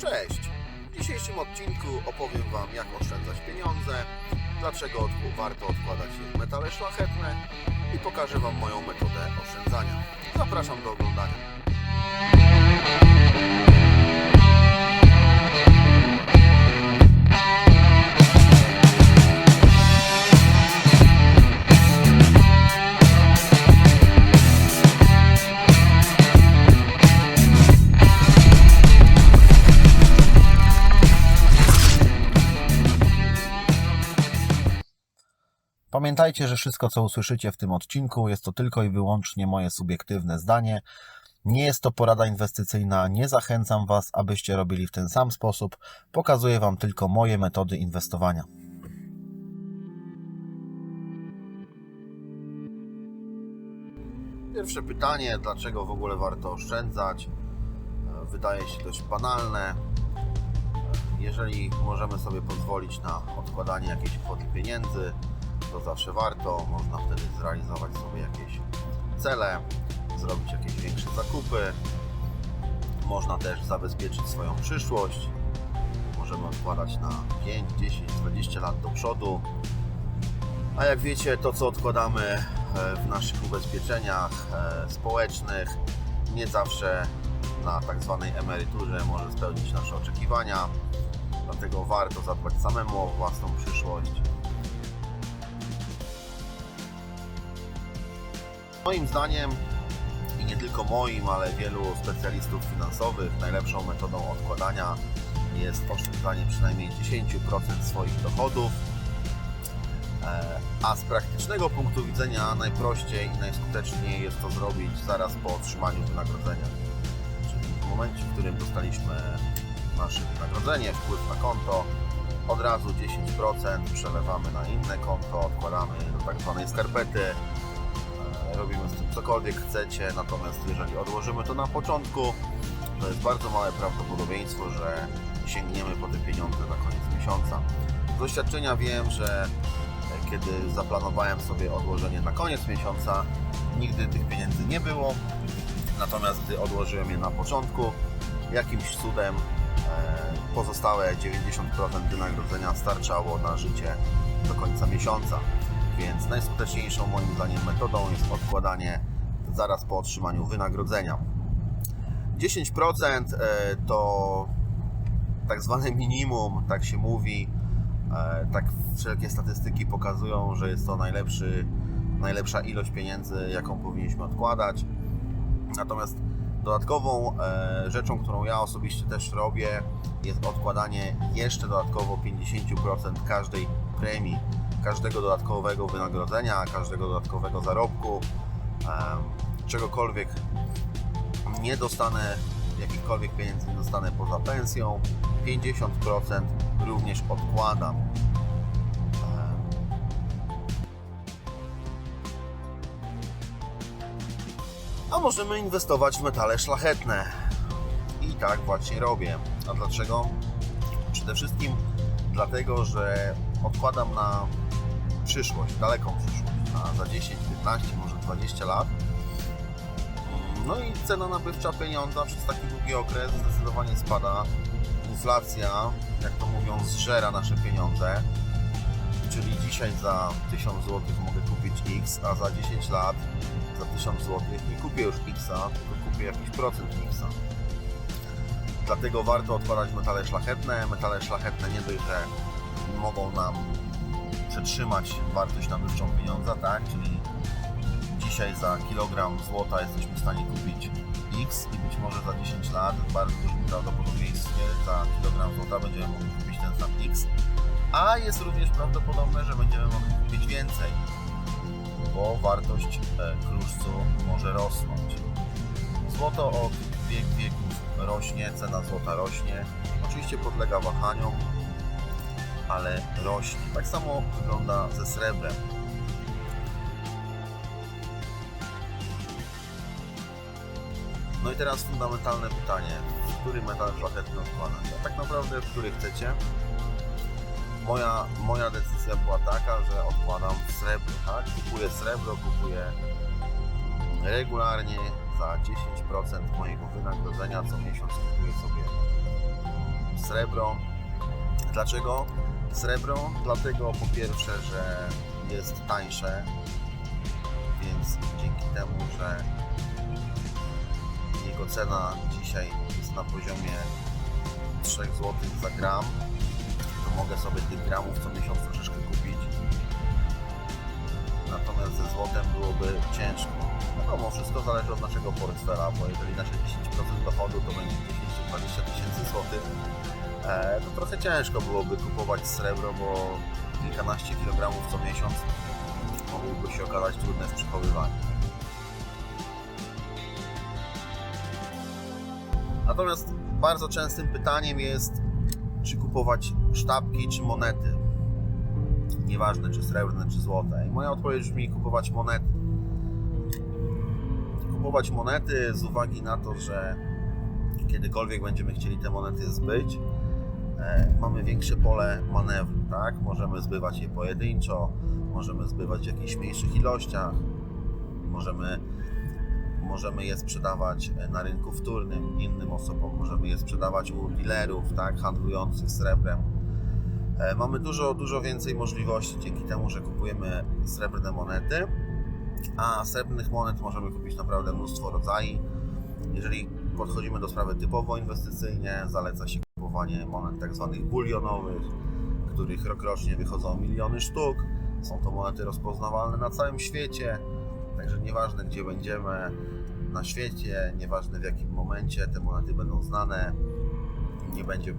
Cześć! W dzisiejszym odcinku opowiem Wam, jak oszczędzać pieniądze, dlaczego warto odkładać metale szlachetne i pokażę Wam moją metodę oszczędzania. Zapraszam do oglądania. Pamiętajcie, że wszystko, co usłyszycie w tym odcinku, jest to tylko i wyłącznie moje subiektywne zdanie. Nie jest to porada inwestycyjna, nie zachęcam Was, abyście robili w ten sam sposób. Pokazuję Wam tylko moje metody inwestowania. Pierwsze pytanie, dlaczego w ogóle warto oszczędzać? Wydaje się dość banalne. Jeżeli możemy sobie pozwolić na odkładanie jakiejś kwoty pieniędzy, to zawsze warto. Można wtedy zrealizować sobie jakieś cele, zrobić jakieś większe zakupy. Można też zabezpieczyć swoją przyszłość. Możemy odkładać na 5, 10, 20 lat do przodu. A jak wiecie, to co odkładamy e, w naszych ubezpieczeniach e, społecznych nie zawsze na tak zwanej emeryturze może spełnić nasze oczekiwania. Dlatego warto zadbać samemu o własną przyszłość. Moim zdaniem, i nie tylko moim, ale wielu specjalistów finansowych, najlepszą metodą odkładania jest oszczędzanie przynajmniej 10% swoich dochodów. E, A z praktycznego punktu widzenia najprościej i najskuteczniej jest to zrobić zaraz po otrzymaniu wynagrodzenia. Czyli w momencie, w którym dostaliśmy nasze wynagrodzenie, wpływ na konto, od razu 10% przelewamy na inne konto, odkładamy do tak zwanej skarpety, robimy z tym cokolwiek chcecie, natomiast jeżeli odłożymy to na początku, to jest bardzo małe prawdopodobieństwo, że sięgniemy po te pieniądze na koniec miesiąca. Z doświadczenia wiem, że kiedy zaplanowałem sobie odłożenie na koniec miesiąca, nigdy tych pieniędzy nie było, natomiast gdy odłożyłem je na początku, jakimś cudem e, pozostałe 90% wynagrodzenia starczało na życie do końca miesiąca. Więc najskuteczniejszą moim zdaniem metodą jest odkładanie zaraz po otrzymaniu wynagrodzenia. 10% e, to tak zwane minimum, tak się mówi. E, Tak wszelkie statystyki pokazują, że jest to najlepszy, najlepsza ilość pieniędzy, jaką powinniśmy odkładać. Natomiast dodatkową e, rzeczą, którą ja osobiście też robię, jest odkładanie jeszcze dodatkowo 50% każdej premii każdego dodatkowego wynagrodzenia, każdego dodatkowego zarobku, czegokolwiek nie dostanę, jakichkolwiek pieniędzy nie dostanę poza pensją, 50% również odkładam. A możemy inwestować w metale szlachetne. I tak właśnie robię. A dlaczego? Przede wszystkim dlatego, że odkładam na przyszłość, daleką przyszłość, za 10, 15, może 20 lat. No i cena nabywcza pieniądza przez taki długi okres zdecydowanie spada. Inflacja, jak to mówią, zżera nasze pieniądze. Czyli dzisiaj za 1000 zł mogę kupić X, a za 10 lat za 1000 zł nie kupię już X, tylko kupię jakiś procent X. Dlatego warto odkładać metale szlachetne. Metale szlachetne nie dość, że mogą nam przetrzymać wartość nabywczą pieniądza, tak? Czyli dzisiaj za kilogram złota jesteśmy w stanie kupić X i być może za 10 lat w bardzo dużym prawdopodobieństwie za kilogram złota będziemy mogli kupić ten sam X, a jest również prawdopodobne, że będziemy mogli kupić więcej, bo wartość e, kruszcu może rosnąć. Złoto od wiek wieków rośnie, cena złota rośnie, oczywiście podlega wahaniom, ale rośnie. Tak samo wygląda ze srebrem. No i teraz fundamentalne pytanie, który metal szlachetny odkładać? A tak naprawdę który chcecie? Moja, moja decyzja była taka, że odkładam srebro, tak? Kupuję srebro, kupuję regularnie za 10% mojego wynagrodzenia co miesiąc kupuję sobie srebro. Dlaczego srebro? Dlatego po pierwsze, że jest tańsze, więc dzięki temu, że jego cena dzisiaj jest na poziomie 3 zł za gram, to mogę sobie tych gramów co miesiąc troszeczkę kupić. Natomiast ze złotem byłoby ciężko. Wiadomo, wszystko zależy od naszego portfela, bo jeżeli nasze 10% dochodu to będzie 10-20 tysięcy złotych, e, to trochę ciężko byłoby kupować srebro, bo kilkanaście kilogramów co miesiąc mogłoby się okazać trudne w przechowywaniu. Natomiast bardzo częstym pytaniem jest, czy kupować sztabki, czy monety. Nieważne, czy srebrne, czy złote. I moja odpowiedź brzmi kupować monety. Kupować monety z uwagi na to, że kiedykolwiek będziemy chcieli te monety zbyć, mamy większe pole manewru, tak? Możemy zbywać je pojedynczo, możemy zbywać w jakichś mniejszych ilościach, możemy możemy je sprzedawać e, na rynku wtórnym innym osobom, możemy je sprzedawać u dealerów, tak, handlujących srebrem. E, Mamy dużo, dużo więcej możliwości dzięki temu, że kupujemy srebrne monety, a srebrnych monet możemy kupić naprawdę mnóstwo rodzajów. Jeżeli podchodzimy do sprawy typowo inwestycyjnie, zaleca się kupowanie monet tak zwanych bulionowych, których rokrocznie wychodzą miliony sztuk. Są to monety rozpoznawalne na całym świecie, Także nieważne gdzie będziemy na świecie, nieważne w jakim momencie te monety będą znane, nie będzie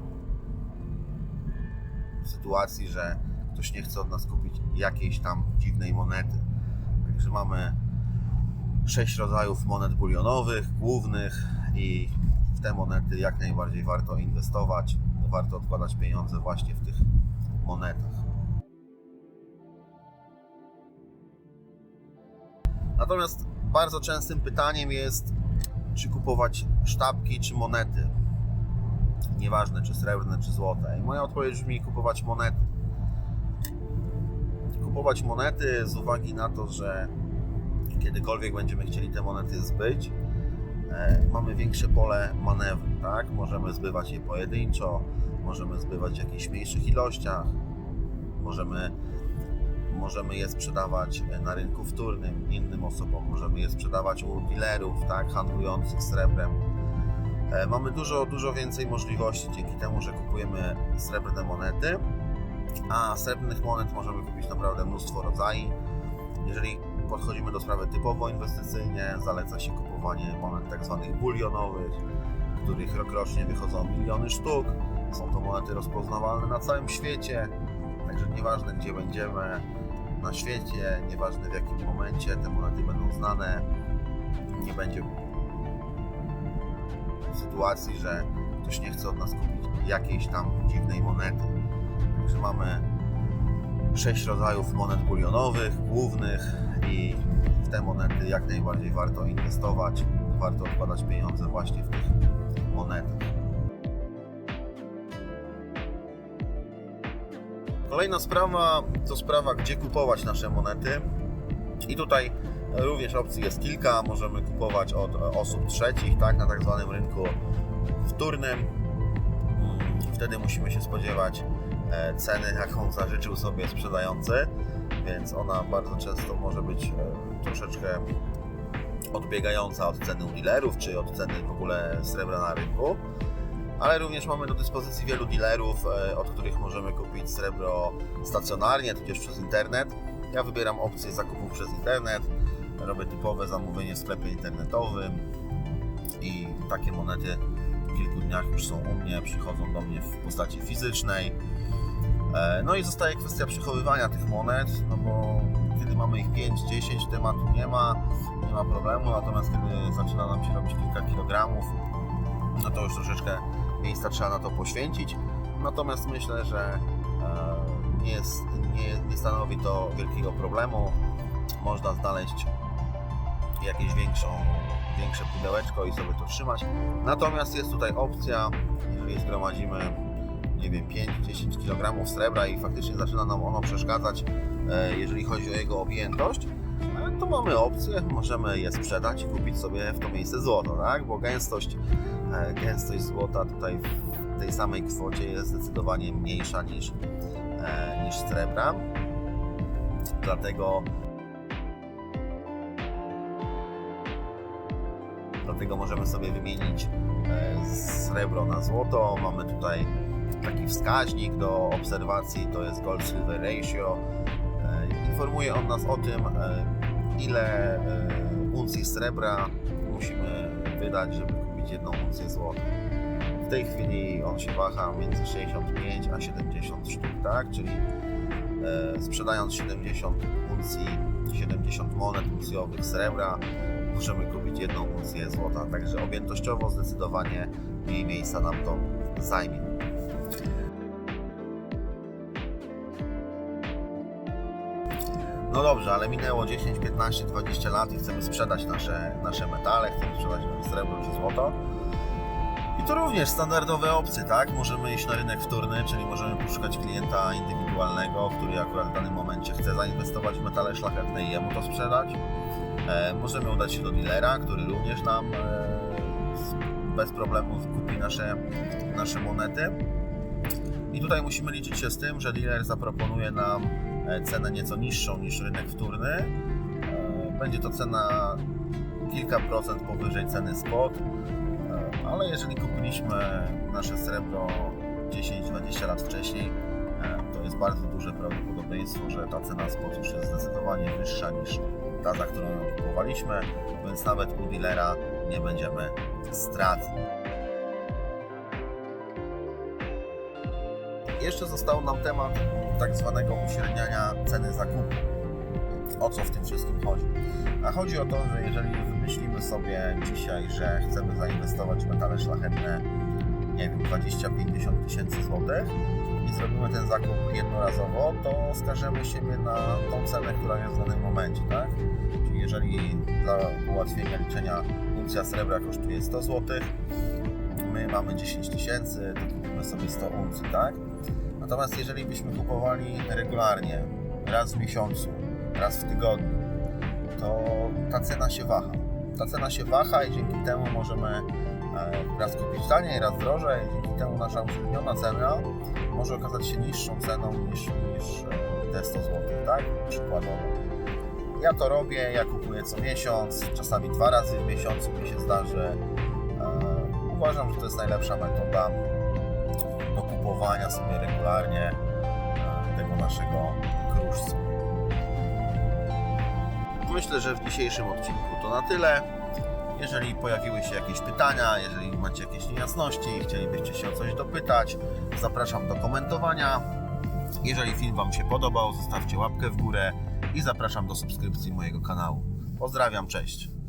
sytuacji, że ktoś nie chce od nas kupić jakiejś tam dziwnej monety. Także mamy sześć rodzajów monet bulionowych, głównych i te monety jak najbardziej warto inwestować, warto odkładać pieniądze właśnie w tych monetach. Natomiast bardzo częstym pytaniem jest, czy kupować sztabki, czy monety. Nieważne, czy srebrne, czy złote. I moja odpowiedź brzmi kupować monety. Kupować monety z uwagi na to, że kiedykolwiek będziemy chcieli te monety zbyć, mamy większe pole manewru, tak? Możemy zbywać je pojedynczo, możemy zbywać w jakichś mniejszych ilościach, możemy możemy je sprzedawać na rynku wtórnym innym osobom, możemy je sprzedawać u dealerów, tak, handlujących srebrem. E, Mamy dużo, dużo więcej możliwości dzięki temu, że kupujemy srebrne monety, a srebrnych monet możemy kupić naprawdę mnóstwo rodzajów. Jeżeli podchodzimy do sprawy typowo inwestycyjnie, zaleca się kupowanie monet tak zwanych bulionowych, których rokrocznie wychodzą miliony sztuk. Są to monety rozpoznawalne na całym świecie, Także nieważne gdzie będziemy na świecie, nieważne w jakim momencie te monety będą znane, nie będzie sytuacji, że ktoś nie chce od nas kupić jakiejś tam dziwnej monety. Także mamy sześć rodzajów monet bulionowych, głównych i w te monety jak najbardziej warto inwestować, warto odkładać pieniądze właśnie w tych monetach. Kolejna sprawa to sprawa, gdzie kupować nasze monety. I tutaj również opcji jest kilka. Możemy kupować od osób trzecich, tak, na tak zwanym rynku wtórnym. Mm, Wtedy musimy się spodziewać ceny, jaką zażyczył sobie sprzedający, więc ona bardzo często może być e, troszeczkę odbiegająca od ceny dealerów, czy od ceny w ogóle srebra na rynku ale również mamy do dyspozycji wielu dealerów, e, od których możemy kupić srebro stacjonarnie, tudzież przez internet. Ja wybieram opcję zakupów przez internet, robię typowe zamówienie w sklepie internetowym i takie monety po kilku dniach już są u mnie, przychodzą do mnie w postaci fizycznej. E, No i zostaje kwestia przechowywania tych monet, no bo kiedy mamy ich 5-10 tematu nie ma, nie ma problemu, natomiast kiedy zaczyna nam się robić kilka kilogramów, no to już troszeczkę miejsca trzeba na to poświęcić. Natomiast myślę, że e, nie, jest, nie, nie stanowi to wielkiego problemu. Można znaleźć jakieś większą, większe pudełeczko i sobie to trzymać. Natomiast jest tutaj opcja, jeżeli zgromadzimy nie wiem, 5-10 kg srebra i faktycznie zaczyna nam ono przeszkadzać, e, jeżeli chodzi o jego objętość, e, to mamy opcję, możemy je sprzedać i kupić sobie w to miejsce złoto, tak? Bo gęstość e, gęstość złota tutaj w tej samej kwocie jest zdecydowanie mniejsza niż, niż srebra. Dlatego Dlatego możemy sobie wymienić srebro na złoto. Mamy tutaj taki wskaźnik do obserwacji, to jest Gold Silver Ratio. E, Informuje on nas o tym, e, ile e, uncji srebra musimy wydać, żeby kupić jedną uncję złota. W tej chwili on się waha między 65 a 70 sztuk, tak? Czyli sprzedając 70 uncji, 70 monet uncjowych srebra, możemy kupić jedną uncję złota. Także objętościowo zdecydowanie mniej miejsca nam to zajmie. No dobrze, ale minęło 10, 15, 20 lat i chcemy sprzedać nasze, nasze metale, chcemy sprzedać nasze srebro czy złoto. I to również standardowe opcje, tak? Możemy iść na rynek wtórny, czyli możemy poszukać klienta indywidualnego, który akurat w danym momencie chce zainwestować w metale szlachetne i jemu to sprzedać. E, możemy udać się do dealera, który również nam e, bez problemu kupi nasze, nasze monety. I tutaj musimy liczyć się z tym, że dealer zaproponuje nam cenę nieco niższą niż rynek wtórny. E, Będzie to cena kilka procent powyżej ceny spot, E, ale jeżeli kupiliśmy nasze srebro 10-20 lat wcześniej, e, to jest bardzo duże prawdopodobieństwo, że ta cena spot już jest zdecydowanie wyższa niż ta, za którą kupowaliśmy, więc nawet u dealera nie będziemy stratni. Jeszcze został nam temat tak zwanego uśredniania ceny zakupu. O co w tym wszystkim chodzi? A chodzi o to, że jeżeli wymyślimy sobie dzisiaj, że chcemy zainwestować w metale szlachetne, nie wiem, 20-50 tysięcy złotych i zrobimy ten zakup jednorazowo, to skażemy siebie na tą cenę, która jest w danym momencie, tak? Czyli jeżeli dla ułatwienia liczenia uncja srebra kosztuje 100 zł, my mamy 10 tysięcy, to kupimy sobie 100 uncji, tak? Natomiast jeżeli byśmy kupowali regularnie, raz w miesiącu, raz w tygodniu, to ta cena się waha. Ta cena się waha i dzięki temu możemy e, raz kupić taniej, raz drożej. Dzięki temu nasza uśredniona cena może okazać się niższą ceną niż, niż e, te 100 zł, tak? Przykładowo. Ja to robię, ja kupuję co miesiąc, czasami dwa razy w miesiącu mi się zdarzy. E, Uważam, że to jest najlepsza metoda do kupowania sobie regularnie e, tego naszego kruszcu. Myślę, że w dzisiejszym odcinku to na tyle. Jeżeli pojawiły się jakieś pytania, jeżeli macie jakieś niejasności, chcielibyście się o coś dopytać, zapraszam do komentowania. Jeżeli film Wam się podobał, zostawcie łapkę w górę i zapraszam do subskrypcji mojego kanału. Pozdrawiam, cześć.